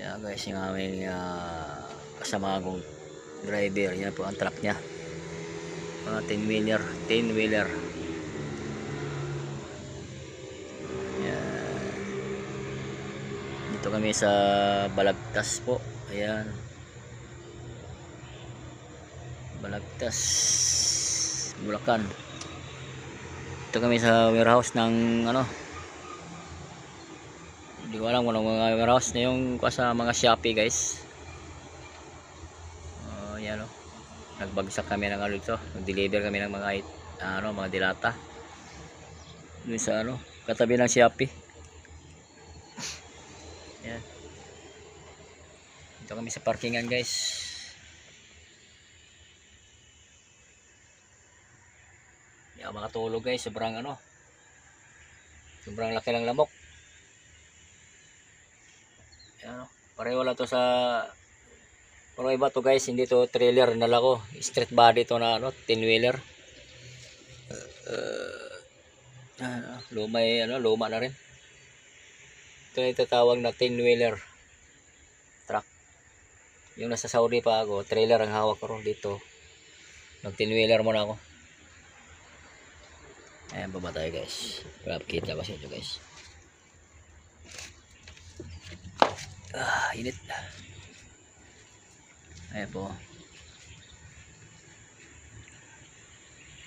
Ayan guys, yung aming uh, kasama kong driver. Yan po ang truck niya. Mga 10 wheeler. 10 wheeler. Ayan. Dito kami sa Balagtas po. Ayan. Balagtas. Bulacan. Dito kami sa warehouse ng ano hindi ko alam kung mga warehouse na yung sa mga Shopee guys. Uh, yan o nagbagsak kami ng ano dito. Nag-deliver kami ng mga ano mga dilata. Dun sa ano katabi ng Shopee. Yan. Dito kami sa parkingan guys. Yan mga tulog guys. Sobrang ano. Sobrang laki ng lamok Ayan, pareho lang to sa pero iba to guys, hindi to trailer na lako. Street body to na ano, 10 wheeler. Uh, uh, luma eh, ano, luma na rin. Ito yung tatawag na 10 wheeler truck. Yung nasa Saudi pa ako, trailer ang hawak ko dito. Nag 10 wheeler muna ako. Ayan, baba tayo guys. Grab kita ko sa inyo guys. Ah, init. Ayan po.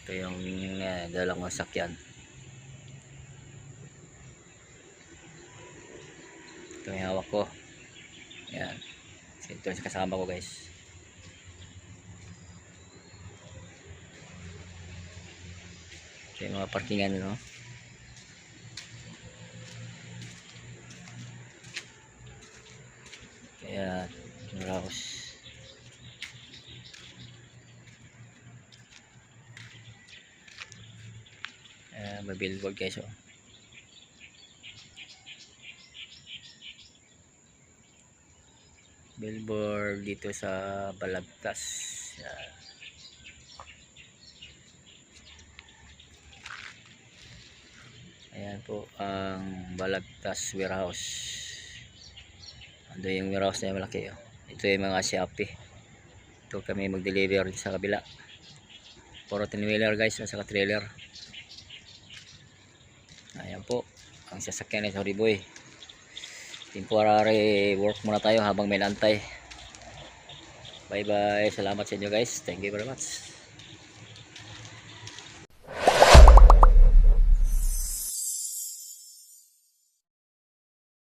Ito yung dalang kong sakyan. Ito yung hawak ko. Ayan. Ito yung kasama ko guys. Ito yung mga parkingan no. Kaya, Raus. Uh, may billboard guys oh. Billboard dito sa Balagtas. Yan. Ayan po ang Balagtas warehouse. Ando yung warehouse na yung malaki oh. Ito yung mga Shopee. Ito kami mag-deliver sa kabila. Puro 10 wheeler guys, sa trailer. Ayan po, ang sasakyan ni Sorry Boy. Temporary work muna tayo habang may lantay. Bye bye, salamat sa inyo guys. Thank you very much.